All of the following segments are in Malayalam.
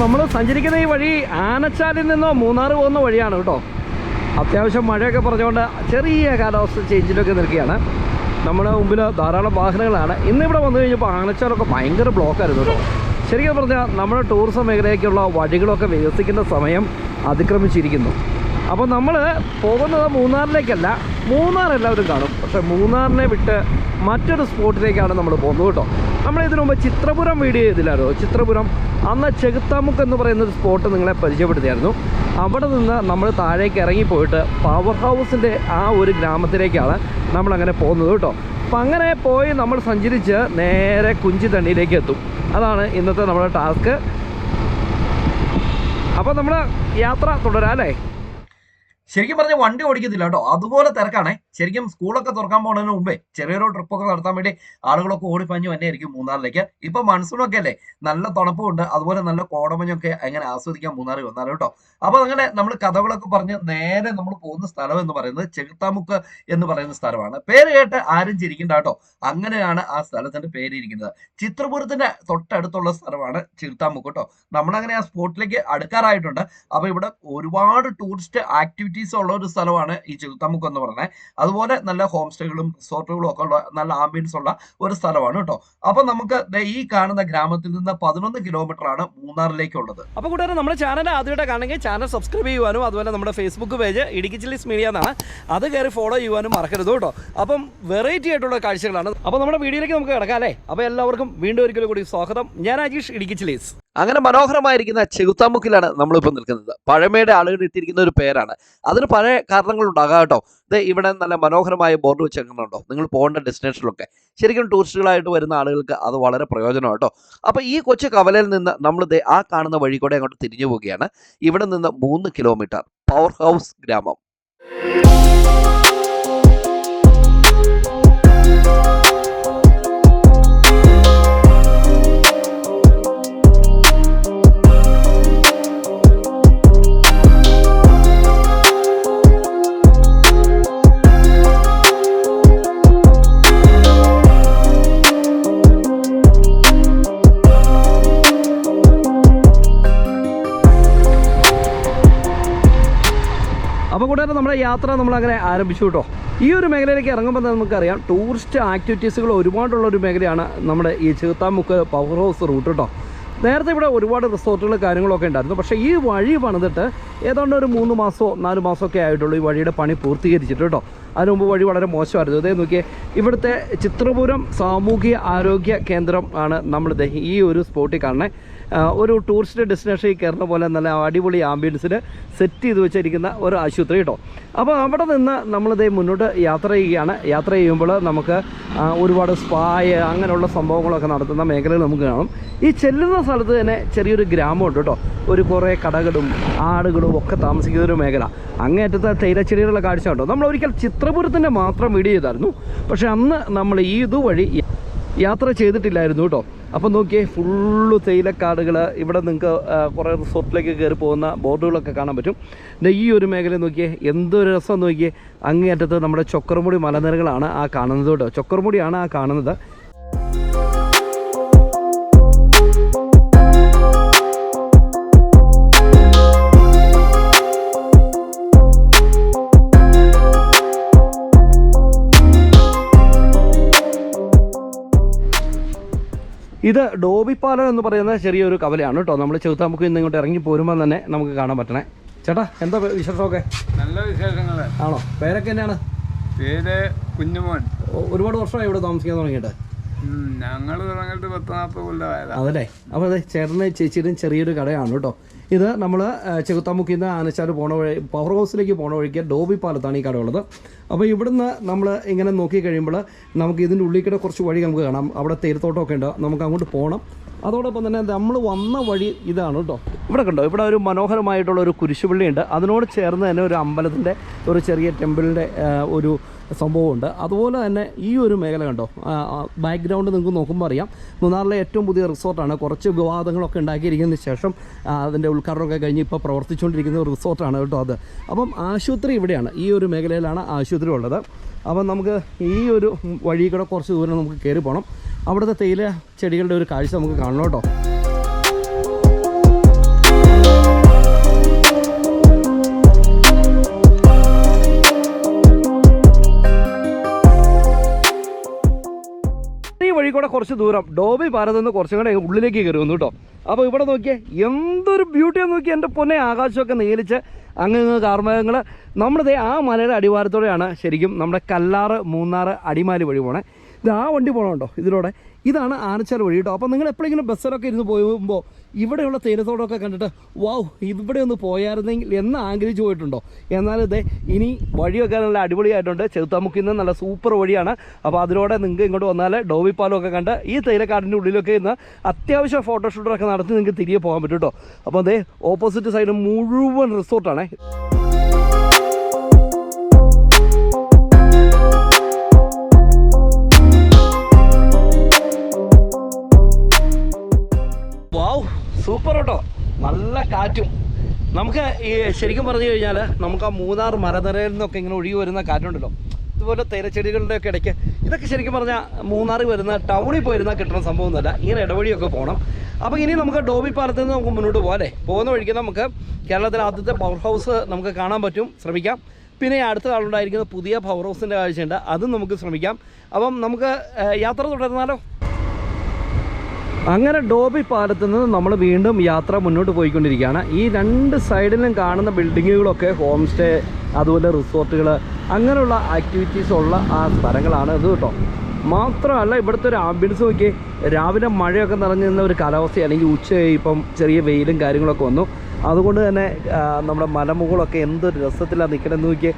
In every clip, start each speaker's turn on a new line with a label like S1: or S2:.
S1: നമ്മൾ സഞ്ചരിക്കുന്ന ഈ വഴി ആനച്ചാലിൽ നിന്നോ മൂന്നാർ പോകുന്ന വഴിയാണ് കേട്ടോ. അത്യാവശ്യം മഴയൊക്കെ പറഞ്ഞുകൊണ്ട് ചെറിയ കാലാവസ്ഥ ചേഞ്ചിലൊക്കെ നിൽക്കുകയാണ്. നമ്മുടെ മുമ്പിൽ ധാരാളം വാഹനങ്ങളാണ്. ഇന്നിവിടെ വന്നു കഴിഞ്ഞപ്പോൾ ആനച്ചാലൊക്കെ ഭയങ്കര ബ്ലോക്കായിരുന്നു കേട്ടോ. ശരിക്കും പറഞ്ഞാൽ നമ്മുടെ ടൂറിസം മേഖലയ്ക്കുള്ള വഴികളൊക്കെ വികസിക്കുന്ന സമയം അതിക്രമിച്ചിരിക്കുന്നു. അപ്പോൾ നമ്മൾ പോകുന്നത് മൂന്നാറിലേക്കല്ല മൂന്നാർ എല്ലാവരും കാണും. പക്ഷേ മൂന്നാറിനെ വിട്ട് മറ്റൊരു സ്പോട്ടിലേക്കാണ് നമ്മൾ പോകുന്നത് കേട്ടോ. നമ്മൾ ഇതിനു മുമ്പ് ചിത്രപുരം വീഡിയോ ചെയ്തില്ലായിരുന്നു? ചിത്രപുരം അന്ന് ചെകുത്താമുക്ക് എന്ന് പറയുന്ന ഒരു സ്പോട്ട് നിങ്ങളെ പരിചയപ്പെടുത്തിയായിരുന്നു. അവിടെ നിന്ന് നമ്മൾ താഴേക്ക് ഇറങ്ങിപ്പോയിട്ട് പവർ ഹൗസിന്റെ ആ ഒരു ഗ്രാമത്തിലേക്കാണ് നമ്മളങ്ങനെ പോകുന്നത് കേട്ടോ. അപ്പം അങ്ങനെ പോയി നമ്മൾ സഞ്ചരിച്ച് നേരെ കുഞ്ചി തണ്ണിയിലേക്ക് എത്തും. അതാണ് ഇന്നത്തെ നമ്മുടെ ടാസ്ക്. അപ്പോൾ നമ്മൾ യാത്ര തുടരാം അല്ലേ?
S2: ശരിക്കും പറഞ്ഞാൽ വണ്ടി ഓടിക്കത്തില്ല കേട്ടോ. അതുപോലെ തിരക്കാണേ. ശരിക്കും സ്കൂളൊക്കെ തുറക്കാൻ പോകുന്നതിന് മുമ്പേ ചെറിയൊരു ട്രിപ്പൊക്കെ നടത്താൻ വേണ്ടി ആളുകളൊക്കെ ഓടിപ്പഞ്ഞു തന്നെ ആയിരിക്കും മൂന്നാറിലേക്ക്. ഇപ്പൊ മൺസൂണൊക്കെ അല്ലേ? നല്ല തണുപ്പും ഉണ്ട്. അതുപോലെ നല്ല കോടമഞ്ഞൊക്കെ അങ്ങനെ ആസ്വദിക്കാൻ മൂന്നാറിൽ വന്നാലും കേട്ടോ. അപ്പൊ അങ്ങനെ നമ്മൾ കഥകളൊക്കെ പറഞ്ഞ് നേരെ നമ്മൾ പോകുന്ന സ്ഥലം എന്ന് പറയുന്നത് ചെകുത്താമുക്ക് എന്ന് പറയുന്ന സ്ഥലമാണ്. പേര് കേട്ട് ആരും ചിരിക്കണ്ട കേട്ടോ. അങ്ങനെയാണ് ആ സ്ഥലത്തിന്റെ പേരിയിരിക്കുന്നത് ചിത്രപുരത്തിന്റെ തൊട്ടടുത്തുള്ള സ്ഥലമാണ് ചെകുത്താമുക്ക് കേട്ടോ. നമ്മളങ്ങനെ ആ സ്പോട്ടിലേക്ക് അടുക്കാറായിട്ടുണ്ട്. അപ്പൊ ഇവിടെ ഒരുപാട് ടൂറിസ്റ്റ് ആക്ടിവിറ്റീസ് ഉള്ള ഒരു സ്ഥലമാണ് ഈ ചെകുത്താമുക്ക് എന്ന് പറയുന്നത്. അതുപോലെ നല്ല ഹോം സ്റ്റേകളും റിസോർട്ടുകളും ഒക്കെ ഉള്ള നല്ല ആംബിയൻസ് ഉള്ള ഒരു സ്ഥലമാണ് കേട്ടോ. അപ്പൊ നമുക്ക് ഈ കാണുന്ന ഗ്രാമത്തിൽ നിന്ന് പതിനൊന്ന് കിലോമീറ്റർ ആണ് മൂന്നാറിലേക്കുള്ളത്.
S1: അപ്പൊ കൂട്ടുകാരെ നമ്മുടെ ചാനൽ ആദ്യമായിട്ട് കാണണമെങ്കിൽ ചാനൽ സബ്സ്ക്രൈബ് ചെയ്യുവാനും അതുപോലെ നമ്മുടെ Facebook page Idukki chillies media എന്നാണ് അത് കയറി ഫോളോ ചെയ്യുവാനും മറക്കരുത് കേട്ടോ. അപ്പം വെറൈറ്റി ആയിട്ടുള്ള കാഴ്ചകളാണ്. അപ്പോൾ നമ്മുടെ വീഡിയോയിലേക്ക് നമുക്ക് കിടക്കാം അല്ലേ? അപ്പോൾ എല്ലാവർക്കും വീണ്ടും ഒരിക്കലും കൂടി സ്വാഗതം. ഞാൻ അജീഷ് ഇടുക്കി ചില്ലീസ്
S2: അങ്ങനെ മനോഹരമായിരിക്കുന്ന ചെകുത്താമുക്കിലാണ് നമ്മളിപ്പോൾ നിൽക്കുന്നത്. പഴമയുടെ ആളുകൾ ഇട്ടിരിക്കുന്ന ഒരു പേരാണ്. അതിന് പല കാരണങ്ങളുണ്ടാകാം കേട്ടോ. ഇത് ഇവിടെ നല്ല മനോഹരമായ ബോർഡ് വെച്ചേക്കുന്നുണ്ടോ? നിങ്ങൾ പോകേണ്ട ഡെസ്റ്റിനേഷനിലൊക്കെ. ശരിക്കും ടൂറിസ്റ്റുകളായിട്ട് വരുന്ന ആളുകൾക്ക് അത് വളരെ പ്രയോജനം കേട്ടോ. അപ്പോൾ ഈ കൊച്ചു കവലയിൽ നിന്ന് നമ്മൾ ആ കാണുന്ന വഴി കൂടെ അങ്ങോട്ട് തിരിഞ്ഞു പോവുകയാണ്. ഇവിടെ നിന്ന് മൂന്ന് കിലോമീറ്റർ പവർ ഹൗസ് ഗ്രാമം.
S1: നമ്മുടെ യാത്ര നമ്മളങ്ങനെ ആരംഭിച്ചു കേട്ടോ. ഈ ഒരു മേഖലയിലേക്ക് ഇറങ്ങുമ്പോൾ തന്നെ നമുക്കറിയാം ടൂറിസ്റ്റ് ആക്ടിവിറ്റീസുകൾ ഒരുപാടുള്ള ഒരു മേഖലയാണ് നമ്മുടെ ഈ ചീത്താമുക്ക് പവർ ഹൗസ് റൂട്ട് കേട്ടോ. നേരത്തെ ഇവിടെ ഒരുപാട് റിസോർട്ടുകൾ കാര്യങ്ങളൊക്കെ ഉണ്ടായിരുന്നു. പക്ഷേ ഈ വഴി പണിതിട്ട് ഏതാണ്ട് ഒരു മൂന്ന് മാസമോ നാല് മാസമൊക്കെ ആയിട്ടുള്ളൂ ഈ വഴിയുടെ പണി പൂർത്തീകരിച്ചിട്ട് കേട്ടോ. അതിന് മുമ്പ് വഴി വളരെ മോശമായിരുന്നു. ഇതേ നോക്കിയേ ഇവിടുത്തെ ചിത്രപുരം സാമൂഹിക ആരോഗ്യ കേന്ദ്രം ആണ് നമ്മൾ ദേ ഈ ഒരു സ്പോട്ടിൽ കാണുന്നത് ഒരു ടൂറിസ്റ്റ് ഡെസ്റ്റിനേഷനിൽ കയറുന്ന പോലെ നല്ല അടിപൊളി ആംബിയൻസിൽ സെറ്റ് ചെയ്ത് വെച്ചിരിക്കുന്ന ഒരു ആശുപത്രി കേട്ടോ. അപ്പോൾ അവിടെ നിന്ന് നമ്മളിതേ മുന്നോട്ട് യാത്ര ചെയ്യുകയാണ്. യാത്ര ചെയ്യുമ്പോൾ നമുക്ക് ഒരുപാട് സ്പായ അങ്ങനെയുള്ള സംഭവങ്ങളൊക്കെ നടത്തുന്ന മേഖലകൾ നമുക്ക് കാണും. ഈ ചെല്ലുന്ന സ്ഥലത്ത് തന്നെ ചെറിയൊരു ഗ്രാമമുണ്ട് കേട്ടോ. ഒരു കുറേ കടകളും ആടുകളും ഒക്കെ താമസിക്കുന്ന ഒരു മേഖല. അങ്ങേറ്റത്തെ തേയിലച്ചെടികളുടെ കാഴ്ച കേട്ടോ നമ്മൾ ഒരിക്കൽ ചിത്രപുരത്തിന്റെ മാത്രം വീഡിയോ ചെയ്തായിരുന്നു. പക്ഷേ അന്ന് നമ്മൾ ഈ ഇതുവഴി യാത്ര ചെയ്തിട്ടില്ലായിരുന്നു കേട്ടോ. അപ്പം നോക്കിയേ ഫുള്ള് തേയിലക്കാടുകൾ ഇവിടെ നിങ്ങൾക്ക് കുറേ റിസോർട്ടിലേക്ക് കയറി പോകുന്ന ബോർഡുകളൊക്കെ കാണാൻ പറ്റും. പിന്നെ ഈ ഒരു മേഖല നോക്കിയേ എന്തൊരു രസം നോക്കിയേ അങ്ങേയറ്റത്ത് നമ്മുടെ ചൊക്കർമുടി മലനിരകളാണ് ആ കാണുന്നത് കേട്ടോ. ചൊക്കർമുടിയാണ് ആ കാണുന്നത്. ഇത് ഡോബിപ്പാലം എന്ന് പറയുന്ന ചെറിയൊരു കവലയാണ് കേട്ടോ. നമ്മൾ ചെറുത്താമുക്ക് ഇന്ന് ഇങ്ങോട്ട് ഇറങ്ങി പോരുമ്പോൾ തന്നെ നമുക്ക് കാണാൻ പറ്റണേ. ചേട്ടാ എന്താ വിശേഷമൊക്കെ
S3: നല്ല വിശേഷങ്ങൾ
S1: ആണോ? പേരൊക്കെ എന്നാണ്?
S3: പേര് കുഞ്ഞുമോൻ.
S1: ഒരുപാട് വർഷമായി ഇവിടെ താമസിക്കാൻ തുടങ്ങിയിട്ട്. അതല്ലേ? അപ്പോൾ അതെ ചേട്ടന് ചേച്ചിയുടെയും ചെറിയൊരു കടയാണ് കേട്ടോ. ഇത് നമ്മൾ ചെകുത്താമുക്കിൽ നിന്ന് ആനച്ചാൽ പോണ വഴി പവർ ഹൗസിലേക്ക് പോണ വഴിക്ക് ഡോബി പാലത്താണ് ഈ കടയുള്ളത്. അപ്പോൾ ഇവിടുന്ന് നമ്മൾ ഇങ്ങനെ നോക്കി കഴിയുമ്പോൾ നമുക്ക് ഇതിന്റെ ഉള്ളിൽ കൂടെ കുറച്ച് വഴി നമുക്ക് കാണാം. അവിടെ തേരുത്തോട്ടമൊക്കെ ഉണ്ട്. നമുക്ക് അങ്ങോട്ട് പോകണം അതോടൊപ്പം തന്നെ നമ്മൾ വന്ന വഴി ഇതാണ് കേട്ടോ. ഇവിടെ കണ്ടോ? ഇവിടെ ഒരു മനോഹരമായിട്ടുള്ള ഒരു കുരിശുപള്ളിയുണ്ട്. അതിനോട് ചേർന്ന് തന്നെ ഒരു അമ്പലത്തിന്റെ ഒരു ചെറിയ ടെമ്പിളിന്റെ ഒരു സംഭവമുണ്ട്. അതുപോലെ തന്നെ ഈ ഒരു മേഖല കണ്ടോ? ബാക്ക്ഗ്രൗണ്ട് നിങ്ങൾക്ക് നോക്കുമ്പോൾ അറിയാം. മൂന്നാറിലെ ഏറ്റവും പുതിയ റിസോർട്ടാണ്. കുറച്ച് വിവാദങ്ങളൊക്കെ ഉണ്ടാക്കിയിരിക്കുന്നതിന് ശേഷം അതിന്റെ ഉദ്ഘാടനമൊക്കെ കഴിഞ്ഞ് ഇപ്പോൾ പ്രവർത്തിച്ചുകൊണ്ടിരിക്കുന്ന ഒരു റിസോർട്ടാണ് കേട്ടോ അത്. അപ്പം ആശുപത്രി ഇവിടെയാണ്. ഈ ഒരു മേഖലയിലാണ് ആശുപത്രി ഉള്ളത്. അപ്പം നമുക്ക് ഈ ഒരു വഴി കൂടെ കുറച്ച് ദൂരം നമുക്ക് കയറി പോകണം അവിടുത്തെ തേയില ചെടികളുടെ ഒരു കാഴ്ച നമുക്ക് കാണണം കേട്ടോ. കൂടെ കുറച്ച് ദൂരം. ഡോബി പാലത്ത് നിന്ന് കുറച്ചും കൂടെ ഉള്ളിലേക്ക് കയറി വന്നു കേട്ടോ. അപ്പോൾ ഇവിടെ നോക്കിയേ എന്തൊരു ബ്യൂട്ടിയാന്ന് നോക്കിയാൽ എന്റെ പൊന്നെ ആകാശമൊക്കെ നീലിച്ച് അങ്ങ് കാർമേഘങ്ങൾ നമ്മുടെ ആ മലയുടെ അടിവാരത്തോടെയാണ് ശരിക്കും നമ്മുടെ കല്ലാറ് മൂന്നാറ് അടിമാലി വഴി പോണേ. ഇത് ആ വണ്ടി പോകണമുണ്ടോ ഇതിലൂടെ? ഇതാണ് ആനച്ചാൽ വഴി കേട്ടോ. അപ്പോൾ നിങ്ങൾ എപ്പോഴെങ്കിലും ബസ്സിലൊക്കെ ഇരുന്ന് പോകുമ്പോൾ ഇവിടെയുള്ള തേയിലത്തോടൊക്കെ കണ്ടിട്ട് വാവ് ഇവിടെ ഒന്ന് പോയായിരുന്നെങ്കിൽ എന്ന് ആഗ്രഹിച്ചു പോയിട്ടുണ്ടോ? എന്നാൽ ഇതേ ഇനി വഴിയൊക്കെ നല്ല അടിപൊളിയായിട്ടുണ്ട്. ചെറുത്താമുക്കിൽ നിന്ന് നല്ല സൂപ്പർ വഴിയാണ്. അപ്പോൾ അതിലൂടെ നിങ്ങൾക്ക് ഇങ്ങോട്ട് വന്നാൽ ഡോവിപ്പാലമൊക്കെ പാലമൊക്കെ കണ്ട് ഈ തേയിലക്കാടിന്റെ ഉള്ളിലൊക്കെ ഇന്ന് അത്യാവശ്യം ഫോട്ടോഷൂട്ടൊക്കെ നടത്തി നിങ്ങൾക്ക് തിരികെ പോകാൻ പറ്റും കേട്ടോ. അപ്പോൾ അതേ ഓപ്പോസിറ്റ് സൈഡ് മുഴുവൻ റിസോർട്ടാണേ സൂപ്പർ കേട്ടോ നല്ല കാറ്റും. നമുക്ക് ഈ ശരിക്കും പറഞ്ഞു കഴിഞ്ഞാൽ നമുക്ക് ആ മൂന്നാർ മരനിരയിൽ നിന്നൊക്കെ ഇങ്ങനെ ഒഴുകി വരുന്ന കാറ്റുണ്ടല്ലോ. ഇതുപോലെ തേരച്ചെടികളുടെയൊക്കെ ഇടയ്ക്ക് ഇതൊക്കെ ശരിക്കും പറഞ്ഞാൽ മൂന്നാറിൽ വരുന്ന ടൗണിൽ പോയിരുന്നാൽ കിട്ടുന്ന സംഭവമൊന്നുമല്ല. ഇങ്ങനെ ഇടവഴിയൊക്കെ പോകണം. അപ്പോൾ ഇനി നമുക്ക് ഡോബി പാലത്ത് നിന്ന് നമുക്ക് മുന്നോട്ട് പോകാം അല്ലേ? പോകുന്ന വഴിക്ക് നമുക്ക് കേരളത്തിലെ ആദ്യത്തെ പവർ ഹൗസ് നമുക്ക് കാണാൻ പറ്റും. ശ്രമിക്കാം. പിന്നെ അടുത്ത നാളുണ്ടായിരിക്കുന്ന പുതിയ പവർ ഹൗസിന്റെ കാഴ്ചയുണ്ട് അതും നമുക്ക് ശ്രമിക്കാം. അപ്പം നമുക്ക് യാത്ര തുടർന്നാലോ അങ്ങനെ ഡോബി പാലത്ത് നിന്ന് നമ്മൾ വീണ്ടും യാത്ര മുന്നോട്ട് പോയിക്കൊണ്ടിരിക്കുകയാണ്. ഈ രണ്ട് സൈഡിലും കാണുന്ന ബിൽഡിങ്ങുകളൊക്കെ ഹോം സ്റ്റേ അതുപോലെ റിസോർട്ടുകൾ അങ്ങനെയുള്ള ആക്ടിവിറ്റീസ് ഉള്ള ആ സ്ഥലങ്ങളാണ് ഇത് കേട്ടോ. മാത്രമല്ല ഇവിടുത്തെ ഒരു ആംബിയൻസ് നോക്കി രാവിലെ മഴയൊക്കെ നിറഞ്ഞു നിന്ന ഒരു കാലാവസ്ഥ അല്ലെങ്കിൽ ഉച്ച ഇപ്പം ചെറിയ വെയിലും കാര്യങ്ങളൊക്കെ വന്നു. അതുകൊണ്ട് തന്നെ നമ്മുടെ മലമുകളൊക്കെ എന്തൊരു രസത്തിലാണ് നിൽക്കണമെന്ന് നോക്കിയേ.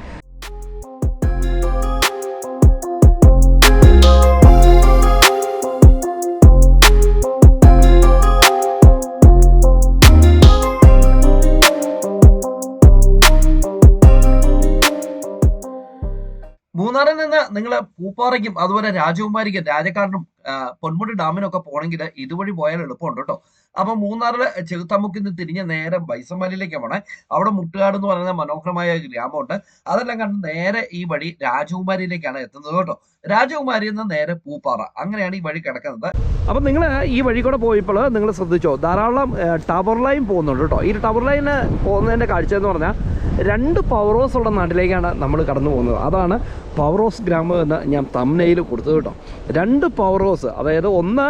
S2: നിങ്ങൾ പൂപ്പാറയ്ക്കും അതുപോലെ രാജകുമാരിക്കും രാജക്കാരനും പൊന്മുടി ഡാമിനൊക്കെ പോകണമെങ്കിൽ ഇതുവഴി പോയാൽ എളുപ്പമുണ്ട് കേട്ടോ. അപ്പൊ മൂന്നാറിൽ ചെറുത്തമുക്കിൽ നിന്ന് തിരിഞ്ഞ് നേരെ ബൈസമലിലേക്ക് പോണേ. അവിടെ മുട്ടുകാട് എന്ന് പറയുന്ന മനോഹരമായ ഗ്രാമമുണ്ട്. അതെല്ലാം കണ്ട് നേരെ ഈ വഴി രാജകുമാരിയിലേക്കാണ് എത്തുന്നത് കേട്ടോ. രാജകുമാരിയിൽ നിന്ന് നേരെ പൂപ്പാറ. അങ്ങനെയാണ് ഈ വഴി കിടക്കുന്നത്.
S1: അപ്പം നിങ്ങൾ ഈ വഴി കൂടെ പോയപ്പോൾ നിങ്ങൾ ശ്രദ്ധിച്ചോ? ധാരാളം ടവർ ലൈൻ പോകുന്നുണ്ട് കേട്ടോ. ഈ ടവർ ലൈന് പോകുന്നതിന്റെ കാഴ്ച എന്ന് പറഞ്ഞാൽ രണ്ട് പവർ ഹൗസ് ഉള്ള നാട്ടിലേക്കാണ് നമ്മൾ കടന്നു പോകുന്നത്. അതാണ് പവർ ഹൗസ് ഗ്രാമം എന്ന് ഞാൻ തമ്മനയിൽ കൊടുത്തത് കേട്ടോ. രണ്ട് പവർ ഹൗസ് അതായത് ഒന്ന്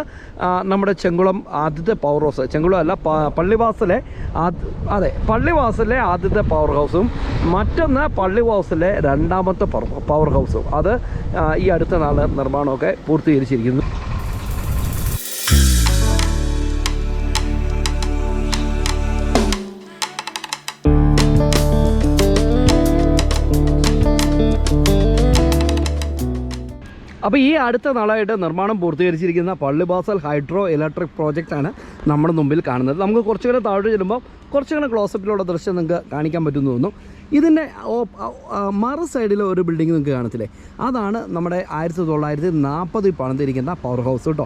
S1: നമ്മുടെ ചെങ്കുളം ആദ്യത്തെ പവർ ഹൗസ് ചെങ്കുളം അല്ല പള്ളിവാസിലെ അതെ പള്ളിവാസലെ ആദ്യത്തെ പവർ ഹൗസും മറ്റൊന്ന് പള്ളിവാസലെ രണ്ടാമത്തെ പവർ ഹൗസും അത് ഈ അടുത്ത നാൾ നിർമ്മാണമൊക്കെ പൂർത്തീകരിച്ചിരിക്കുന്നു. അപ്പോൾ ഈ അടുത്ത നാളായിട്ട് നിർമ്മാണം പൂർത്തീകരിച്ചിരിക്കുന്ന പള്ളിബാസൽ ഹൈഡ്രോ ഇലക്ട്രിക് പ്രോജക്റ്റ് ആണ് നമ്മുടെ മുമ്പിൽ കാണുന്നത്. നമുക്ക് കുറച്ചുകൂടെ താഴെ ചെല്ലുമ്പോൾ കുറച്ചുകൂടെ ക്ലോസപ്പിലുള്ള ദൃശ്യം നിങ്ങൾക്ക് കാണിക്കാൻ പറ്റുന്നു തോന്നുന്നു. ഇതിന്റെ മറു സൈഡിൽ ഒരു ബിൽഡിംഗ് നിങ്ങൾക്ക് കാണത്തില്ലേ അതാണ് നമ്മുടെ ആയിരത്തി തൊള്ളായിരത്തി നാൽപ്പതിൽ പണിതിരിക്കുന്ന പവർ ഹൗസ് കേട്ടോ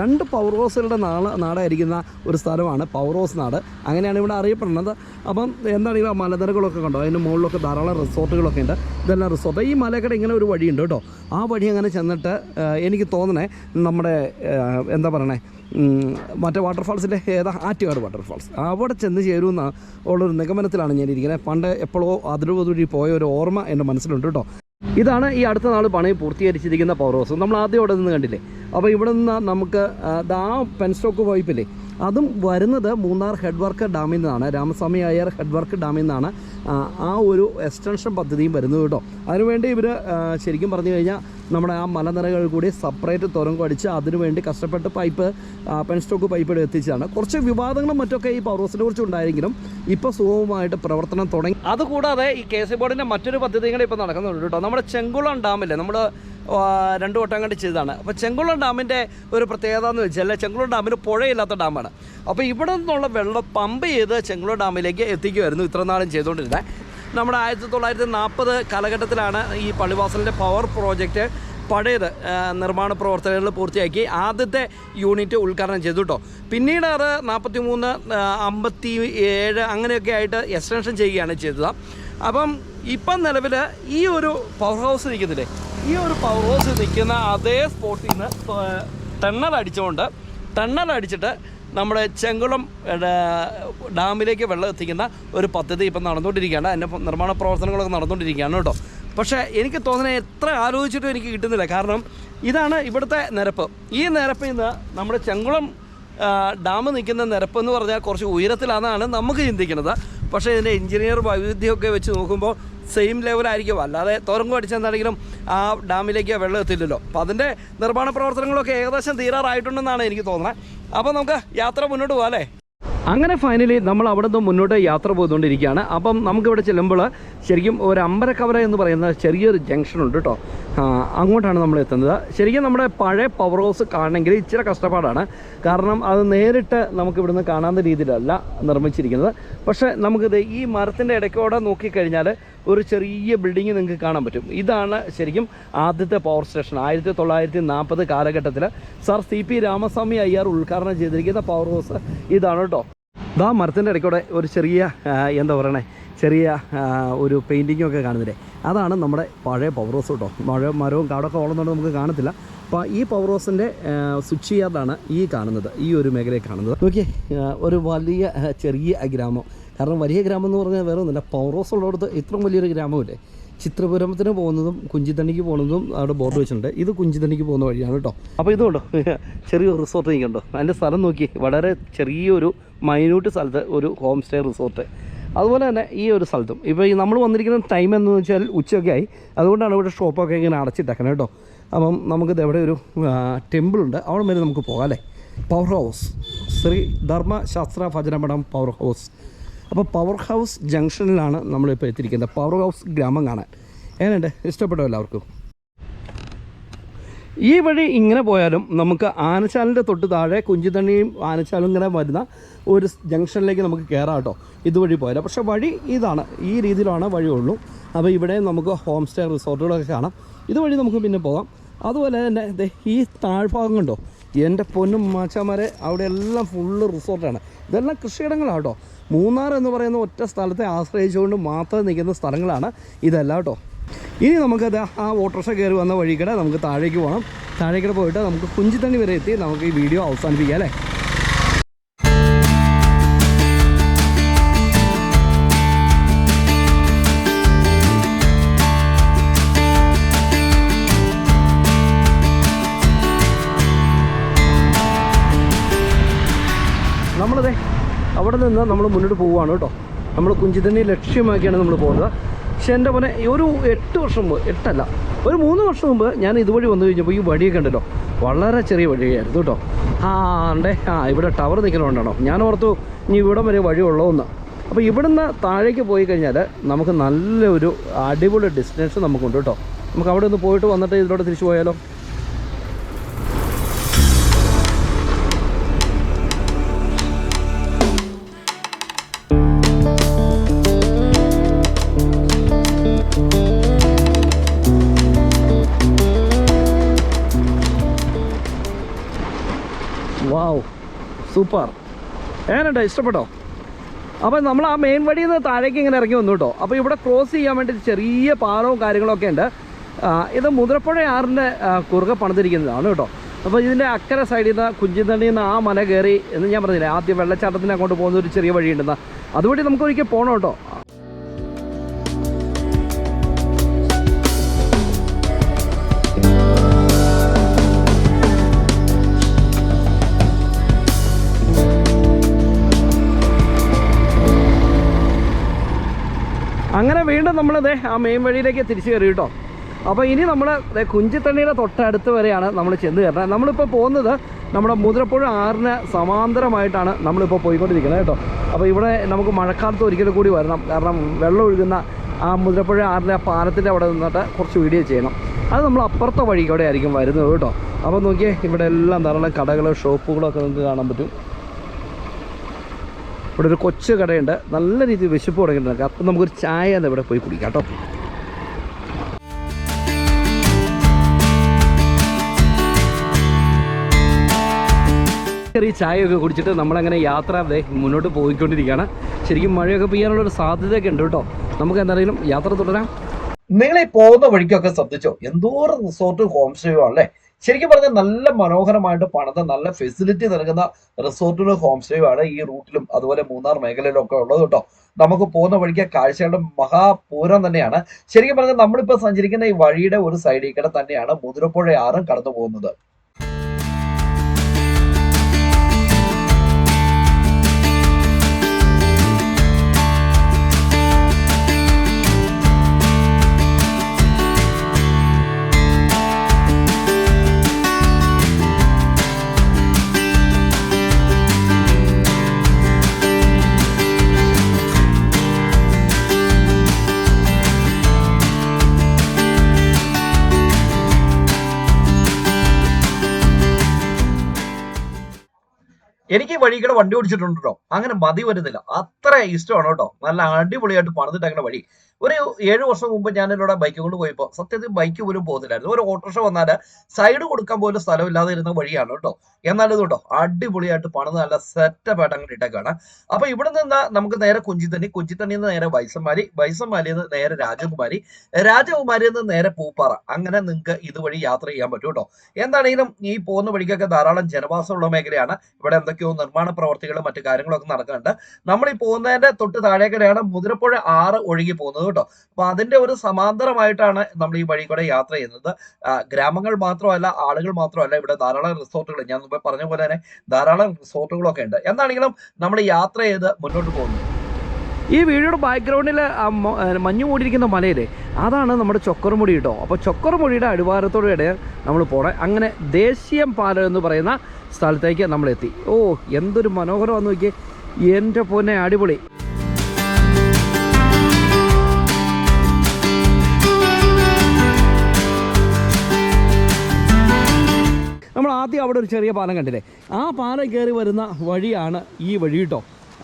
S1: രണ്ട് പവർ ഹൗസുകളുടെ നാൾ നാടായിരിക്കുന്ന ഒരു സ്ഥലമാണ് പവർ ഹൗസ് നാട്. അങ്ങനെയാണ് ഇവിടെ അറിയപ്പെടുന്നത്. അപ്പം എന്താണെങ്കിലും ആ മലനിരകളൊക്കെ കണ്ടോ? അതിന്റെ മുകളിലൊക്കെ ധാരാളം റിസോർട്ടുകളൊക്കെ ഉണ്ട്. ഇതെല്ലാം റിസോർട്ട് ഈ മലക്കടെ ഇങ്ങനെ ഒരു വഴിയുണ്ട് കേട്ടോ. ആ വഴി അങ്ങനെ ചെന്നിട്ട് എനിക്ക് തോന്നണേ നമ്മുടെ എന്താ പറയണേ? മറ്റേ വാട്ടർഫാൾസിന്റെ ഏതാ? ആറ്റുകാട് വാട്ടർഫാൾസ് അവിടെ ചെന്ന് ചേരുമെന്ന ഉള്ളൊരു നിഗമനത്തിലാണ് ഞാൻ ഇരിക്കുന്നത് പണ്ട് എപ്പോഴോ അതിലൂടെ പോയ ഒരു ഓർമ്മ എന്റെ മനസ്സിലുണ്ട് കേട്ടോ. ഇതാണ് ഈ അടുത്ത നാൾ പണി പൂർത്തീകരിച്ചിരിക്കുന്ന പവർ ഹൗസ് നമ്മൾ ആദ്യം അവിടെ നിന്ന് കണ്ടില്ലേ? അപ്പോൾ ഇവിടെ നിന്ന് നമുക്ക് ആ, ദാ പെൻ സ്റ്റോക്ക് പൈപ്പില്ലേ അതും വരുന്നത് മൂന്നാർ ഹെഡ് വർക്ക് ഡാമിൽ നിന്നാണ്. രാമസ്വാമി അയ്യർ ഹെഡ് വർക്ക് ഡാമിൽ നിന്നാണ്. ആ, ഒരു എക്സ്റ്റൻഷൻ പദ്ധതിയും വരുന്നത് കേട്ടോ. അതിനുവേണ്ടി ഇവർ ശരിക്കും പറഞ്ഞു കഴിഞ്ഞാൽ നമ്മുടെ ആ മലനിരകൾ കൂടി സെപ്പറേറ്റ് തുരങ്കം അടിച്ച് അതിനുവേണ്ടി കഷ്ടപ്പെട്ട് pipe penstock penstock pipe എത്തിച്ചതാണ്. കുറച്ച് വിവാദങ്ങളും മറ്റൊക്കെ ഈ പവർ ഹൗസിനെ കുറിച്ച് ഉണ്ടായെങ്കിലും ഇപ്പോൾ സുഗമമായിട്ട് പ്രവർത്തനം തുടങ്ങി. അതുകൂടാതെ ഈ കെ സി ബോർഡിന്റെ മറ്റൊരു പദ്ധതി കൂടെ ഇപ്പോൾ നടക്കുന്നുണ്ട് കേട്ടോ. നമ്മുടെ ചെങ്കുളം ഡാമില്ലേ നമ്മൾ രണ്ട് വട്ടം കണ്ട് ചെയ്തതാണ്. അപ്പോൾ ചെങ്കുളം ഡാമിന്റെ ഒരു പ്രത്യേകത എന്ന് വെച്ചാൽ ചെങ്കുളം ഡാമിന് പുഴയില്ലാത്ത ഡാമാണ്. അപ്പോൾ ഇവിടെ നിന്നുള്ള വെള്ളം പമ്പ് ചെയ്ത് ചെങ്കുളം ഡാമിലേക്ക് എത്തിക്കുമായിരുന്നു ഇത്ര നാളും ചെയ്തുകൊണ്ടിരുന്നത് നമ്മുടെ ആയിരത്തി തൊള്ളായിരത്തി നാൽപ്പത് കാലഘട്ടത്തിലാണ് ഈ പള്ളിവാസലിന്റെ പവർ പ്രോജക്റ്റ് പഴയത് നിർമ്മാണ പ്രവർത്തനങ്ങൾ പൂർത്തിയാക്കി ആദ്യത്തെ യൂണിറ്റ് ഉദ്ഘാടനം ചെയ്തു കേട്ടോ. പിന്നീട് അത് നാൽപ്പത്തി മൂന്ന് അമ്പത്തി ഏഴ് അങ്ങനെയൊക്കെ ആയിട്ട് എക്സ്റ്റൻഷൻ ചെയ്യുകയാണ് ചെയ്തത്. അപ്പം ഇപ്പം നിലവിൽ ഈ ഒരു പവർ ഹൗസ് നിൽക്കുന്നില്ലേ ഈ ഒരു പവർ ഹൗസ് നിൽക്കുന്ന അതേ സ്പോട്ടിൽ നിന്ന് ടണ്ണൽ അടിച്ചുകൊണ്ട് ടണ്ണൽ അടിച്ചിട്ട് നമ്മുടെ ചെങ്കുളം ഡാമിലേക്ക് വെള്ളം എത്തിക്കുന്ന ഒരു പദ്ധതി ഇപ്പം നടന്നുകൊണ്ടിരിക്കുകയാണ്. അതിന്റെ നിർമ്മാണ പ്രവർത്തനങ്ങളൊക്കെ നടന്നുകൊണ്ടിരിക്കുകയാണ് കേട്ടോ. പക്ഷേ എനിക്ക് തോന്നുന്നത് എത്ര ആലോചിച്ചിട്ടും എനിക്ക് കിട്ടുന്നില്ല. കാരണം ഇതാണ് ഇവിടുത്തെ നിരപ്പ്. ഈ നിരപ്പിൽ നിന്ന് നമ്മുടെ ചെങ്കുളം ഡാം നിൽക്കുന്ന നിരപ്പ് എന്ന് പറഞ്ഞാൽ കുറച്ച് ഉയരത്തിലാണെന്നാണ് നമുക്ക് ചിന്തിക്കുന്നത്. പക്ഷേ ഇതിന്റെ എഞ്ചിനീയർ വൈവിധ്യമൊക്കെ വെച്ച് നോക്കുമ്പോൾ സെയിം ലെവലായിരിക്കും. അല്ലാതെ തുറങ്ങും അടിച്ചെന്നാണെങ്കിലും ആ ഡാമിലേക്ക് വെള്ളം എത്തില്ലല്ലോ. അപ്പോൾ അതിന്റെ നിർമ്മാണ പ്രവർത്തനങ്ങളൊക്കെ ഏകദേശം തീരാറായിട്ടുണ്ടെന്നാണ് എനിക്ക് തോന്നുന്നത്. അപ്പോൾ നമുക്ക് യാത്ര മുന്നോട്ട് പോകാം അല്ലേ? അങ്ങനെ ഫൈനലി നമ്മൾ അവിടെ നിന്ന് മുന്നോട്ട് യാത്ര പോയിക്കൊണ്ടിരിക്കുകയാണ്. അപ്പം നമുക്കിവിടെ ചെല്ലുമ്പോൾ ശരിക്കും ഒരു അമ്പരക്കവര എന്ന് പറയുന്ന ചെറിയൊരു ജംഗ്ഷനുണ്ട് കേട്ടോ. അങ്ങോട്ടാണ് നമ്മൾ എത്തുന്നത്. ശരിക്കും നമ്മുടെ പഴയ പവർ ഹൗസ് കാണണമെങ്കിൽ ഇച്ചിരി കഷ്ടപ്പാടാണ്. കാരണം അത് നേരിട്ട് നമുക്ക് ഇവിടുന്ന് കാണാവുന്ന രീതിയിലല്ല നിർമ്മിച്ചിരിക്കുന്നത്. പക്ഷേ നമുക്കിത് ഈ മരത്തിന്റെ ഇടയ്ക്കോടെ നോക്കിക്കഴിഞ്ഞാൽ ഒരു ചെറിയ ബിൽഡിങ് നിങ്ങൾക്ക് കാണാൻ പറ്റും. ഇതാണ് ശരിക്കും ആദ്യത്തെ പവർ സ്റ്റേഷൻ ആയിരത്തി തൊള്ളായിരത്തി നാൽപ്പത് കാലഘട്ടത്തിൽ sir C P Ramaswamy Iyer ഉദ്ഘാടനം ചെയ്തിരിക്കുന്ന പവർ ഹൗസ് ഇതാണ് കേട്ടോ. ഇതാ മരത്തിന്റെ ഇടയ്ക്കൂടെ ഒരു ചെറിയ എന്താ പറയണേ? ചെറിയ ഒരു പെയിന്റിങ്ങും ഒക്കെ കാണുന്നില്ലേ? അതാണ് നമ്മുടെ പഴയ പവർ ഹൗസ് കേട്ടോ മഴ മരവും കാടൊക്കെ വളർന്നുകൊണ്ട് നമുക്ക് കാണത്തില്ല. അപ്പോൾ ഈ പവർ ഹൗസിന്റെ സ്വിച്ച് ചെയ്യാതാണ് ഈ കാണുന്നത് ഈ ഒരു മേഖലയിൽ കാണുന്നത്. നോക്കിയേ ഒരു വലിയ ചെറിയ ഗ്രാമം. കാരണം വലിയ ഗ്രാമം എന്ന് പറഞ്ഞാൽ വേറെ ഒന്നുമില്ല പവർ ഹൗസ് ഉള്ളിടത്ത് ഇത്രയും വലിയൊരു ഗ്രാമമില്ലേ? ചിത്രപുരത്തിന് പോകുന്നതും കുഞ്ചിത്തണ്ണിക്ക് പോകുന്നതും അവിടെ ബോർഡ് വെച്ചിട്ടുണ്ട്. ഇത് കുഞ്ചിത്തണ്ണിക്ക് പോകുന്ന വഴിയാണ് കേട്ടോ അപ്പോൾ ഇതുകൊണ്ടോ ചെറിയൊരു റിസോർട്ട് എനിക്കുണ്ടോ അതിന്റെ സ്ഥലം നോക്കി വളരെ ചെറിയൊരു മൈന്യൂട്ട് സ്ഥലത്ത് ഒരു ഹോം സ്റ്റേ റിസോർട്ട് അതുപോലെ തന്നെ ഈ ഒരു സ്ഥലത്തും. ഇപ്പോൾ ഈ നമ്മൾ വന്നിരിക്കുന്ന ടൈം എന്ന് വെച്ചാൽ ഉച്ചയൊക്കെ ആയി അതുകൊണ്ടാണ് ഇവിടെ ഷോപ്പൊക്കെ ഇങ്ങനെ അടച്ചിട്ടേക്കണം കേട്ടോ. അപ്പം നമുക്കിത് എവിടെ ഒരു ടെമ്പിൾ ഉണ്ട്. അവിടെ വരെ നമുക്ക് പോകാം അല്ലേ? Power house Shri Dharmashastra Bhajanamadham power house അപ്പോൾ പവർ ഹൗസ് ജംഗ്ഷനിലാണ് നമ്മളിപ്പോൾ എത്തിയിരിക്കുന്നത്. പവർ ഹൗസ് ഗ്രാമം കാണാൻ. ഏനുണ്ട് ഇഷ്ടപ്പെട്ടോ എല്ലാവർക്കും? ഈ വഴി ഇങ്ങനെ പോയാലും നമുക്ക് ആനച്ചാലിന്റെ തൊട്ട് താഴെ കുഞ്ചിത്തണ്ണിയും ആനച്ചാലും ഇങ്ങനെ വരുന്ന ഒരു ജംഗ്ഷനിലേക്ക് നമുക്ക് കയറാം കേട്ടോ. ഇതുവഴി പോയാലും. പക്ഷെ വഴി ഇതാണ്. ഈ രീതിയിലാണ് വഴിയുള്ളൂ അപ്പോൾ ഇവിടെ നമുക്ക് ഹോം സ്റ്റേ റിസോർട്ടുകളൊക്കെ കാണാം. ഇതുവഴി നമുക്ക് പിന്നെ പോകാം. അതുപോലെ തന്നെ ഈ താഴ്ഭാഗം കണ്ടോ? എന്റെ പൊന്നും മാച്ചാമാരെ അവിടെ എല്ലാം ഫുള്ള് റിസോർട്ടാണ്. ഇതെല്ലാം കൃഷിയിടങ്ങളാണ് കേട്ടോ. മൂന്നാർ എന്ന് പറയുന്ന ഒറ്റ സ്ഥലത്തെ ആശ്രയിച്ചുകൊണ്ട് മാത്രം നിൽക്കുന്ന സ്ഥലങ്ങളാണ് ഇതെല്ലാം കേട്ടോ. ഇനി നമുക്കത് ആ ഓട്ടോറിക്ഷ കയറി വന്ന വഴി വഴിക്കടെ നമുക്ക് താഴേക്ക് പോകണം താഴേക്കടെ പോയിട്ട് നമുക്ക് കുഞ്ചിത്തണ്ണി വരെ എത്തി. നമുക്ക് ഈ വീഡിയോ അവസാനിപ്പിക്കാം അല്ലേ? നമ്മളതെ അവിടെ നിന്ന് നമ്മൾ മുന്നോട്ട് പോവുകയാണ് കേട്ടോ. നമ്മൾ കുഞ്ചിത്തണ്ണി ലക്ഷ്യമാക്കിയാണ് നമ്മൾ പോകുന്നത്. പക്ഷെ എന്റെ ഈ ഒരു എട്ട് വർഷം മുമ്പ് എട്ടല്ല ഒരു മൂന്ന് വർഷം മുമ്പ് ഞാൻ ഇതുവഴി വന്നു കഴിഞ്ഞപ്പോൾ ഈ വഴിയൊക്കെ ഉണ്ടല്ലോ. വളരെ ചെറിയ വഴിയായിരുന്നു കേട്ടോ. ആ ഉണ്ടേ ആ ഇവിടെ ടവർ നിൽക്കണോണ്ടാണോ ഞാൻ ഓർത്തു ഇനി ഇവിടം വരെ വഴി എന്ന് അപ്പോൾ ഇവിടുന്ന് താഴേക്ക് പോയി കഴിഞ്ഞാൽ നമുക്ക് നല്ലൊരു അടിപൊളി ഡെസ്റ്റിനേഷൻ നമുക്കുണ്ട് കേട്ടോ. നമുക്ക് അവിടെ ഒന്ന് പോയിട്ട് വന്നിട്ട് ഇതിലൂടെ തിരിച്ചു പോയാലോ? സൂപ്പർ. എങ്ങനെയുണ്ടോ ഇഷ്ടപ്പെട്ടോ? അപ്പോൾ നമ്മൾ ആ മെയിൻ വഴിയിൽ നിന്ന് താഴേക്ക് ഇങ്ങനെ ഇറങ്ങി വന്നു കേട്ടോ. അപ്പോൾ ഇവിടെ ക്രോസ് ചെയ്യാൻ വേണ്ടി ചെറിയ പാറവും കാര്യങ്ങളൊക്കെ ഉണ്ട്. ഇത് മുതിരപ്പുഴ ആറിന്റെ കുറുകെ പണിതിരിക്കുന്നതാണ് കേട്ടോ. അപ്പോൾ ഇതിന്റെ അക്കരെ സൈഡിൽ നിന്ന് കുഞ്ചിത്തണ്ടിയിൽ നിന്ന് ആ മല കയറി എന്ന് ഞാൻ പറഞ്ഞില്ലേ ആദ്യം വെള്ളച്ചാട്ടത്തിന് അങ്ങോട്ട് പോകുന്ന ഒരു ചെറിയ വഴിയുണ്ടെന്ന്. അതുവഴി നമുക്ക് ഒരിക്കൽ പോകണം കേട്ടോ. നമ്മളത് ആ മെയിൻ വഴിയിലേക്ക് തിരിച്ചു കയറി കേട്ടോ. അപ്പോൾ ഇനി നമ്മൾ കുഞ്ചിത്തണ്ണിയുടെ തൊട്ടടുത്ത് വരെയാണ് നമ്മൾ ചെന്ന് കയറുന്നത്. നമ്മളിപ്പോൾ പോകുന്നത് നമ്മുടെ മുതിരപ്പുഴ ആറിന് സമാന്തരമായിട്ടാണ് നമ്മളിപ്പോൾ പോയിക്കൊണ്ടിരിക്കുന്നത് കേട്ടോ. അപ്പോൾ ഇവിടെ നമുക്ക് മഴക്കാലത്ത് ഒരിക്കലും കൂടി വരണം. കാരണം വെള്ളം ഒഴുകുന്ന ആ മുതിരപ്പുഴ ആറിന്റെ ആ പാലത്തിന്റെ അവിടെ നിന്നിട്ട് കുറച്ച് വീഡിയോ ചെയ്യണം. അത് നമ്മൾ അപ്പുറത്തെ വഴി ആയിരിക്കും വരുന്നത് കേട്ടോ. അപ്പോൾ നോക്കിയേ ഇവിടെ എല്ലാം ധാരാളം കടകൾ ഷോപ്പുകളൊക്കെ നിങ്ങൾക്ക് കാണാൻ പറ്റും. ഇവിടെ ഒരു കൊച്ചു കടയുണ്ട്. നല്ല രീതിയിൽ വിശപ്പ് തുടങ്ങിയിട്ടുണ്ട്. അപ്പം നമുക്കൊരു ചായ എന്ന് ഇവിടെ പോയി കുടിക്കാം കേട്ടോ. ചെറിയ ചായയൊക്കെ കുടിച്ചിട്ട് നമ്മളങ്ങനെ യാത്ര മുന്നോട്ട് പോയിക്കൊണ്ടിരിക്കുകയാണ്. ശരിക്കും മഴയൊക്കെ പെയ്യാനുള്ള ഒരു സാധ്യതയൊക്കെ ഉണ്ട് കേട്ടോ. നമുക്ക് എന്തായാലും യാത്ര തുടരാം.
S2: നിങ്ങളെ പോകുന്ന വഴിക്കൊക്കെ ശ്രദ്ധിച്ചോ? എന്തോരം റിസോർട്ട് ഹോം സ്റ്റേ ആണല്ലേ? ശരിക്കും പറഞ്ഞാൽ നല്ല മനോഹരമായിട്ട് പണിത നല്ല ഫെസിലിറ്റി നൽകുന്ന റിസോർട്ടിലും ഹോം സ്റ്റേയും ആണ് ഈ റൂട്ടിലും അതുപോലെ മൂന്നാർ മേഖലയിലും ഒക്കെ ഉള്ളത് കേട്ടോ. നമുക്ക് പോകുന്ന വഴിക്ക് കാഴ്ചകളുടെ മഹാപൂരം തന്നെയാണ്. ശരിക്കും പറഞ്ഞാൽ നമ്മളിപ്പോൾ സഞ്ചരിക്കുന്ന ഈ വഴിയുടെ ഒരു സൈഡിൽ കൂടെ തന്നെയാണ് മുതിരപ്പുഴ ആറും കടന്നു പോകുന്നത് എനിക്ക് കൂടെ വണ്ടി ഓടിച്ചിട്ടുണ്ട്? കേട്ടോ അങ്ങനെ മതി വരുന്നില്ല. അത്ര ഇഷ്ടമാണ് കേട്ടോ. നല്ല അടിപൊളിയായിട്ട് പണിതിട്ടേക്കുന്ന വഴി. ഒരു ഏഴ് വർഷം മുമ്പ് ഞാൻ എന്നോട് ബൈക്ക് കൊണ്ട് പോയപ്പോൾ സത്യത്തിൽ ബൈക്ക് പോലും പോകുന്നില്ലായിരുന്നു ഒരു ഓട്ടോറിക്ഷ വന്നാൽ സൈഡ് കൊടുക്കാൻ പോലും സ്ഥലമില്ലാതെ ഇരുന്ന വഴിയാണ് കേട്ടോ. എന്നാൽ ഇത് കേട്ടോ അടിപൊളിയായിട്ട് പണിത് നല്ല സെറ്റപ്പ് ആയിട്ട് അങ്ങനെ ഇട്ടേക്കാണ്. അപ്പൊ ഇവിടെ നിന്ന് നമുക്ക് നേരെ കുഞ്ചിത്തണ്ണി. കുഞ്ചിത്തണ്ണിയിൽ നിന്ന് നേരെ വൈസന്മാരി. വൈസന്മാരിയിൽ നിന്ന് നേരെ രാജകുമാരി. രാജകുമാരിയിൽ നിന്ന് നേരെ പൂപ്പാറ. അങ്ങനെ നിങ്ങൾക്ക് ഇതുവഴി യാത്ര ചെയ്യാൻ പറ്റും കേട്ടോ. എന്താണെങ്കിലും ഈ പോകുന്ന വഴിക്കൊക്കെ ധാരാളം ജനവാസമുള്ള മേഖലയാണ്. ഇവിടെ എന്തൊക്കെയോ നിർമ്മാണ പ്രവർത്തികളും മറ്റു കാര്യങ്ങളൊക്കെ നടക്കുന്നുണ്ട്. നമ്മൾ ഈ പോകുന്നതിന്റെ തൊട്ട് താഴേക്കടെയാണ് മുതിരപ്പുഴ ആറ് ഒഴുകി പോകുന്നത് കേട്ടോ. അപ്പൊ അതിന്റെ ഒരു സമാന്തരമായിട്ടാണ് നമ്മൾ ഈ വഴി കൂടെ യാത്ര ചെയ്യുന്നത്. ഗ്രാമങ്ങൾ മാത്രമല്ല ആളുകൾ മാത്രമല്ല ഇവിടെ ധാരാളം റിസോർട്ടുകൾ. ഞാൻ മുമ്പ് പറഞ്ഞ പോലെ തന്നെ ധാരാളം റിസോർട്ടുകളൊക്കെ ഉണ്ട്. എന്താണെങ്കിലും നമ്മൾ യാത്ര ചെയ്ത് മുന്നോട്ട് പോകുന്നു.
S1: ഈ വീഡിയോയുടെ ബാക്ക്ഗ്രൗണ്ടിൽ മഞ്ഞു മൂടിയിരിക്കുന്ന മലയിലെ അതാണ് നമ്മുടെ ചൊക്കറുമുടി കേട്ടോ അപ്പോൾ ചൊക്കറുമുടിയുടെ അടിവാരത്തോടെ നമ്മൾ പോണേ. അങ്ങനെ ദേശീയം പാലം എന്ന് പറയുന്ന സ്ഥലത്തേക്ക് നമ്മൾ എത്തി ഓ എന്തൊരു മനോഹരമാണെന്ന് നോക്കിയേ. എന്റെ പൊന്നെ അടിപൊളി. ആദ്യം അവിടെ ഒരു ചെറിയ പാലം കണ്ടില്ലേ? ആ പാലം കയറി വരുന്ന വഴിയാണ് ഈ വഴി കേട്ടോ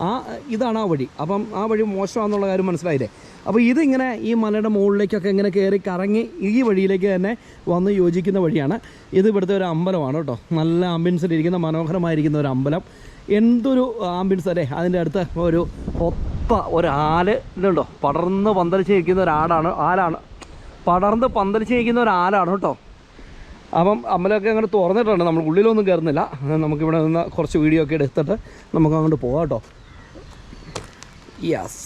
S1: ആ ഇതാണ് ആ വഴി. അപ്പം ആ വഴി മോശമാണെന്നുള്ള കാര്യം മനസ്സിലായില്ലേ? അപ്പോൾ ഇതിങ്ങനെ ഈ മലയുടെ മുകളിലേക്കൊക്കെ ഇങ്ങനെ കയറി കറങ്ങി ഈ വഴിയിലേക്ക് തന്നെ വന്ന് യോജിക്കുന്ന വഴിയാണ്. ഇത് ഇവിടുത്തെ ഒരു അമ്പലമാണ് കേട്ടോ നല്ല ആംബിയൻസിലിരിക്കുന്ന മനോഹരമായിരിക്കുന്ന ഒരു അമ്പലം. എന്തൊരു ആംബിയൻസ് അല്ലേ? അതിന്റെ അടുത്ത് ഒരു ഒത്ത ഒരാൽ ഇതുണ്ടോ? പടർന്ന് പന്തലിച്ച് നിൽക്കുന്ന ഒരാടാണ് ആലാണ്. പടർന്ന് പന്തലിച്ച് നിൽക്കുന്ന ഒരു ആലാണ് കേട്ടോ അപ്പം അമ്പലമൊക്കെ അങ്ങോട്ട് തുറന്നിട്ടുണ്ട്. നമ്മൾ ഉള്ളിലൊന്നും കയറുന്നില്ല. നമുക്കിവിടെ നിന്ന് കുറച്ച് വീഡിയോ ഒക്കെ എടുത്തിട്ട് നമുക്ക് അങ്ങോട്ട് പോകാം കേട്ടോ. യെസ്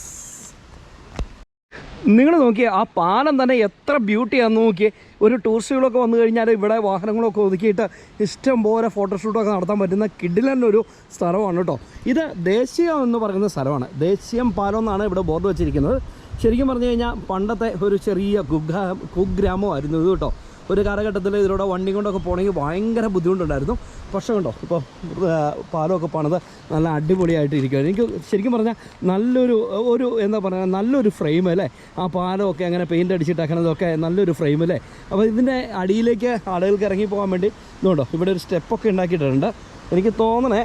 S1: നിങ്ങൾ നോക്കിയേ ആ പാലം തന്നെ എത്ര ബ്യൂട്ടിയാണെന്ന് നോക്കിയേ. ഒരു ടൂറിസ്റ്റുകളൊക്കെ വന്നു കഴിഞ്ഞാൽ ഇവിടെ വാഹനങ്ങളൊക്കെ ഒതുക്കിയിട്ട് ഇഷ്ടം പോലെ ഫോട്ടോഷൂട്ടൊക്കെ നടത്താൻ പറ്റുന്ന കിഡിലൊരു സ്ഥലമാണ് കേട്ടോ. ഇത് ദേശീയം എന്ന് പറയുന്ന സ്ഥലമാണ്. ദേശീയം പാലം എന്നാണ് ഇവിടെ ബോർഡ് വെച്ചിരിക്കുന്നത്. ശരിക്കും പറഞ്ഞു കഴിഞ്ഞാൽ പണ്ടത്തെ ഒരു ചെറിയ കുഗ്രാ കുഗ്രാമമായിരുന്നു ഇത് കേട്ടോ. ഒരു കാലഘട്ടത്തിൽ ഇതിലൂടെ വണ്ടി കൊണ്ടൊക്കെ പോകണമെങ്കിൽ ഭയങ്കര ബുദ്ധിമുട്ടുണ്ടായിരുന്നു. പക്ഷേ കണ്ടോ ഇപ്പോൾ പാലമൊക്കെ പണിത് നല്ല അടിപൊളിയായിട്ട് ഇരിക്കുകയാണ്. എനിക്ക് ശരിക്കും പറഞ്ഞാൽ നല്ലൊരു ഒരു എന്താ പറയുക നല്ലൊരു ഫ്രെയിം അല്ലേ? ആ പാലമൊക്കെ അങ്ങനെ പെയിന്റ് അടിച്ചിട്ടാക്കണതൊക്കെ നല്ലൊരു ഫ്രെയിം അല്ലേ? അപ്പോൾ ഇതിന്റെ അടിയിലേക്ക് ആളുകൾക്ക് ഇറങ്ങി പോകാൻ വേണ്ടി ഇതുകൊണ്ടോ ഇവിടെ ഒരു സ്റ്റെപ്പൊക്കെ ഉണ്ടാക്കിയിട്ടുണ്ട്. എനിക്ക് തോന്നണേ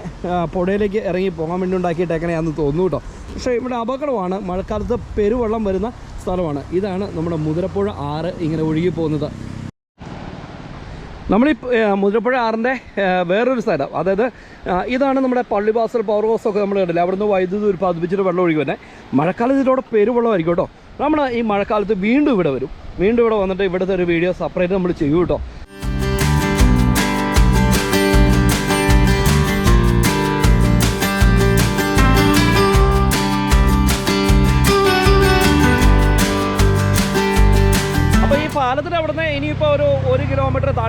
S1: പുഴയിലേക്ക് ഇറങ്ങി പോകാൻ വേണ്ടി ഉണ്ടാക്കിയിട്ടേക്കണേന്ന് തോന്നുന്നു കേട്ടോ. പക്ഷേ ഇവിടെ അപകടമാണ് മഴക്കാലത്ത് പെരുവെള്ളം വരുന്ന സ്ഥലമാണ്. ഇതാണ് നമ്മുടെ മുതിരപ്പുഴ ആറ് ഇങ്ങനെ ഒഴുകി പോകുന്നത്. നമ്മളീ മുതിരപ്പുഴ ആറിന്റെ വേറൊരു സ്ഥലം. അതായത് ഇതാണ് നമ്മുടെ പള്ളിവാസൽ പവർ ഹൗസ് ഒക്കെ നമ്മൾ കണ്ടില്ല? അവിടുന്ന് വൈദ്യുതി ഉൽപ്പാദിപ്പിച്ചിട്ട് വെള്ളം ഒഴുകി വരുന്നത് മഴക്കാലത്ത് ഇതിലൂടെ പെരുവെള്ളമായിരിക്കും കേട്ടോ. നമ്മൾ ഈ മഴക്കാലത്ത് വീണ്ടും ഇവിടെ വരും. വീണ്ടും ഇവിടെ വന്നിട്ട് ഇവിടുത്തെ ഒരു വീഡിയോ സെപ്പറേറ്റ് നമ്മൾ ചെയ്യും കേട്ടോ.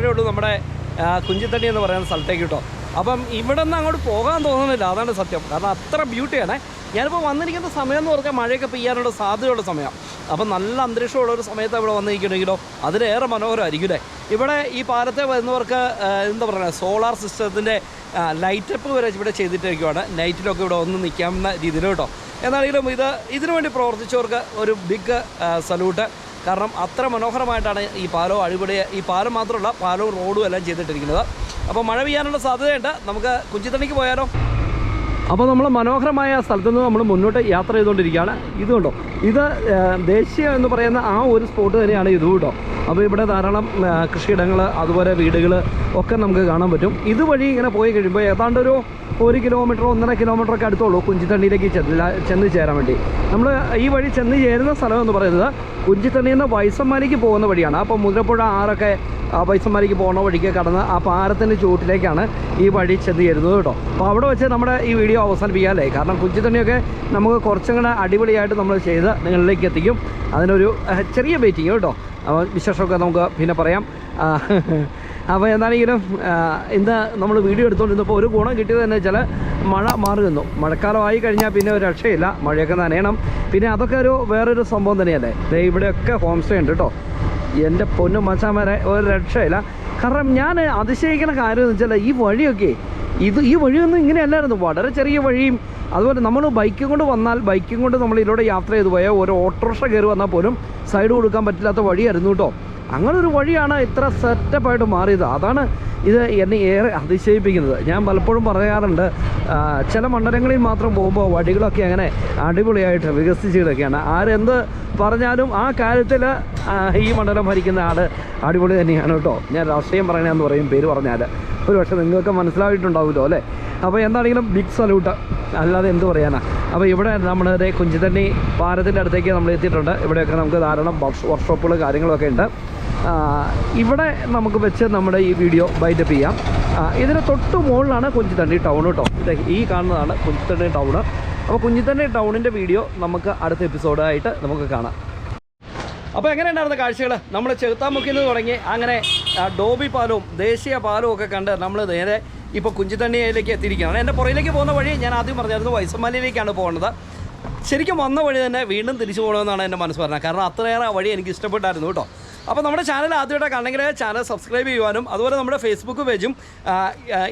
S1: കിലോമീറ്റർ താഴെ ഉള്ളൂ നമ്മുടെ കുഞ്ചിത്തണ്ണി എന്ന് പറയുന്ന സ്ഥലത്തേക്ക് കേട്ടോ. അപ്പം ഇവിടെ നിന്ന് അങ്ങോട്ട് പോകാൻ തോന്നുന്നില്ല. അതാണ് സത്യം. കാരണം അത്ര ബ്യൂട്ടിയാണ്. ഞാനിപ്പോൾ വന്നിരിക്കുന്ന സമയം എന്ന് പറഞ്ഞാൽ മഴയൊക്കെ പെയ്യാനുള്ള സാധ്യതയുള്ള സമയം. അപ്പം നല്ല അന്തരീക്ഷമുള്ള ഒരു സമയത്ത് ഇവിടെ വന്നിരിക്കണമെങ്കിലോ അതിലേറെ മനോഹരമായിരിക്കും അല്ലേ? ഇവിടെ ഈ പാലത്തെ വരുന്നവർക്ക് എന്താ പറയുക സോളാർ സിസ്റ്റത്തിന്റെ ലൈറ്റപ്പ് വരെ ഇവിടെ ചെയ്തിട്ടിരിക്കുവാണ്. നൈറ്റിലൊക്കെ ഇവിടെ ഒന്ന് നിൽക്കാവുന്ന രീതിയിൽ കേട്ടോ. എന്നാണെങ്കിലും ഇത് ഇതിനു വേണ്ടി പ്രവർത്തിച്ചവർക്ക് ഒരു ബിഗ് സല്യൂട്ട് കാരണം അത്ര മനോഹരമായിട്ടാണ് ഈ പാലവും അഴിപടി ഈ പാലം മാത്രമല്ല പാലവും റോഡും എല്ലാം ചെയ്തിട്ടിരിക്കുന്നത്. അപ്പോൾ മഴ പെയ്യാനുള്ള സാധ്യതയുണ്ട്. നമുക്ക് കുഞ്ചിത്തണിക്ക് പോയാലോ? അപ്പോൾ നമ്മൾ മനോഹരമായ സ്ഥലത്ത് നിന്ന് നമ്മൾ മുന്നോട്ട് യാത്ര ചെയ്തുകൊണ്ടിരിക്കുകയാണ്. ഇതുകൊണ്ടോ ഇത് ദേശീയം എന്ന് പറയുന്ന ആ ഒരു സ്പോട്ട് തന്നെയാണ് ഇത് കേട്ടോ. അപ്പോൾ ഇവിടെ ധാരാളം കൃഷിയിടങ്ങൾ അതുപോലെ വീടുകൾ ഒക്കെ നമുക്ക് കാണാൻ പറ്റും. ഇതുവഴി ഇങ്ങനെ പോയി കഴിയുമ്പോൾ ഏതാണ്ട് ഒരു കിലോമീറ്റർ ഒന്നര കിലോമീറ്റർ ഒക്കെ അടുത്തുള്ളൂ കുഞ്ചിത്തണ്ണിയിലേക്ക് ചെന്ന് ചേരാൻ വേണ്ടി. നമ്മൾ ഈ വഴി ചെന്ന് ചേരുന്ന സ്ഥലം എന്ന് പറയുന്നത് കുഞ്ചിത്തണ്ണിയിൽ നിന്ന് വൈസന്മാരിക്ക് പോകുന്ന വഴിയാണ്. അപ്പോൾ മുതിരപ്പുഴ ആറൊക്കെ ആ വൈസന്മാരിക്ക് പോകുന്ന വഴിക്ക് കടന്ന് ആ പാറത്തിന്റെ ചുവട്ടിലേക്കാണ് ഈ വഴി ചെന്ന് ചേരുന്നത് കേട്ടോ. അപ്പോൾ അവിടെ വെച്ച് നമ്മുടെ ഈ വീഡിയോ അവസാനിപ്പിക്കാമല്ലേ കാരണം കുഞ്ചിത്തണ്ണിയൊക്കെ നമുക്ക് കുറച്ചും കൂടെ അടിപൊളിയായിട്ട് നമ്മൾ ചെയ്ത് നിങ്ങളിലേക്ക് എത്തിക്കും. അതിനൊരു ചെറിയ വെയിറ്റിംഗ് കേട്ടോ. വിശേഷമൊക്കെ നമുക്ക് പിന്നെ പറയാം. അപ്പോൾ എന്താണെങ്കിലും എന്താ നമ്മൾ വീഡിയോ എടുത്തുകൊണ്ടിരുന്നപ്പോൾ ഒരു ഗുണം കിട്ടിയത് തന്നെ വെച്ചാൽ മഴ മാറി മഴക്കാലമായി കഴിഞ്ഞാൽ പിന്നെ ഒരു രക്ഷയില്ല. മഴയൊക്കെ നനയണം. പിന്നെ അതൊക്കെ ഒരു വേറൊരു സംഭവം തന്നെയല്ലേ? ഇവിടെയൊക്കെ ഹോം സ്റ്റേ ഉണ്ട് കേട്ടോ എന്റെ പൊന്നും മച്ചാൻ വരെ ഒരു രക്ഷയില്ല. കാരണം ഞാൻ അതിശയിക്കുന്ന കാര്യം എന്ന് വെച്ചാൽ ഈ വഴിയൊക്കെ ഇത് ഈ വഴിയൊന്നും ഇങ്ങനെയല്ലായിരുന്നു. വളരെ ചെറിയ വഴിയും അതുപോലെ നമ്മൾ ബൈക്കും കൊണ്ട് വന്നാൽ ബൈക്കും കൊണ്ട് നമ്മൾ യാത്ര ചെയ്തു പോയാൽ ഒരു ഓട്ടോറിക്ഷ കയറി വന്നാൽ പോലും സൈഡ് കൊടുക്കാൻ പറ്റില്ലാത്ത വഴിയായിരുന്നു കേട്ടോ അങ്ങനെ ഒരു വഴിയാണ് ഇത്ര സെറ്റപ്പായിട്ട് മാറിയത്. അതാണ് ഇത് എന്നെ ഏറെ അതിശയിപ്പിക്കുന്നത്. ഞാൻ പലപ്പോഴും പറയാറുണ്ട് ചില മണ്ഡലങ്ങളിൽ മാത്രം പോകുമ്പോൾ വഴികളൊക്കെ അങ്ങനെ അടിപൊളിയായിട്ട് വികസിച്ച് കിടക്കുകയാണ് ആരെന്ത് പറഞ്ഞാലും ആ കാര്യത്തിൽ ഈ മണ്ഡലം ഭരിക്കുന്ന ആൾ അടിപൊളി തന്നെയാണ് കേട്ടോ. ഞാൻ രാഷ്ട്രീയം പറയണമെന്ന് പറയും പേര് പറഞ്ഞാൽ ഒരു പക്ഷേ നിങ്ങൾക്ക് മനസ്സിലായിട്ടുണ്ടാവുമല്ലോ അല്ലേ? അപ്പോൾ എന്താണെങ്കിലും ബിഗ് സല്യൂട്ട് അല്ലാതെ എന്ത് പറയാനാ? അപ്പോൾ ഇവിടെ നമ്മൾ ഇതേ കുഞ്ചിത്തണ്ണി പാലത്തിന്റെ അടുത്തേക്ക് നമ്മൾ എത്തിയിട്ടുണ്ട് ഇവിടെയൊക്കെ നമുക്ക് ധാരാളം വർക്ക് വർക്ക്ഷോപ്പുകൾ കാര്യങ്ങളൊക്കെ ഉണ്ട്. ഇവിടെ നമുക്ക് വെച്ച് നമ്മുടെ ഈ വീഡിയോ ബൈൻഡപ്പ് ചെയ്യാം. ഇതിന് തൊട്ട് മുകളിലാണ് കുഞ്ചിത്തണ്ണി ടൗൺ കേട്ടോ ഈ കാണുന്നതാണ് കുഞ്ചിത്തണ്ണി ടൗൺ അപ്പോൾ കുഞ്ഞിത്തണ്ണി ടൗണിന്റെ വീഡിയോ നമുക്ക് അടുത്ത എപ്പിസോഡായിട്ട് നമുക്ക് കാണാം. അപ്പോൾ എങ്ങനെ എങ്ങനെയുണ്ടായിരുന്ന കാഴ്ചകൾ നമ്മൾ ചെറുത്താമുക്കിൽ നിന്ന് തുടങ്ങി അങ്ങനെ ഡോബി പാലവും ദേശീയ പാലവും ഒക്കെ കണ്ട് നമ്മൾ നേരെ ഇപ്പോൾ കുഞ്ചിത്തണ്ണിയിലേക്ക് എത്തിയിരിക്കുകയാണ്. എന്റെ പുറയിലേക്ക് പോകുന്ന വഴി ഞാൻ ആദ്യം പറഞ്ഞായിരുന്നു വൈസമ്മാലിയിലേക്കാണ് പോകുന്നത് ശരിക്കും വന്ന വഴി തന്നെ വീണ്ടും തിരിച്ചു പോകണമെന്നാണ് എന്റെ മനസ്സ് പറഞ്ഞത്. കാരണം അത്രയേറെ വഴി എനിക്ക് ഇഷ്ടപ്പെട്ടായിരുന്നു കേട്ടോ. അപ്പോൾ നമ്മുടെ ചാനൽ ആദ്യമായിട്ട് കണ്ടെങ്കിൽ ചാനൽ സബ്സ്ക്രൈബ് ചെയ്യുവാനും അതുപോലെ നമ്മുടെ ഫേസ്ബുക്ക് പേജും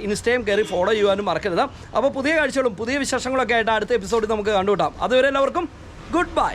S1: ഇൻസ്റ്റയും കയറി ഫോളോ ചെയ്യുവാനും മറക്കരുത്. അപ്പോൾ പുതിയ കാഴ്ചകളും പുതിയ വിശേഷങ്ങളൊക്കെ ആയിട്ട് അടുത്ത എപ്പിസോഡിൽ നമുക്ക് കണ്ടുകൂട്ടാം അതുവരെ എല്ലാവർക്കും ഗുഡ് ബൈ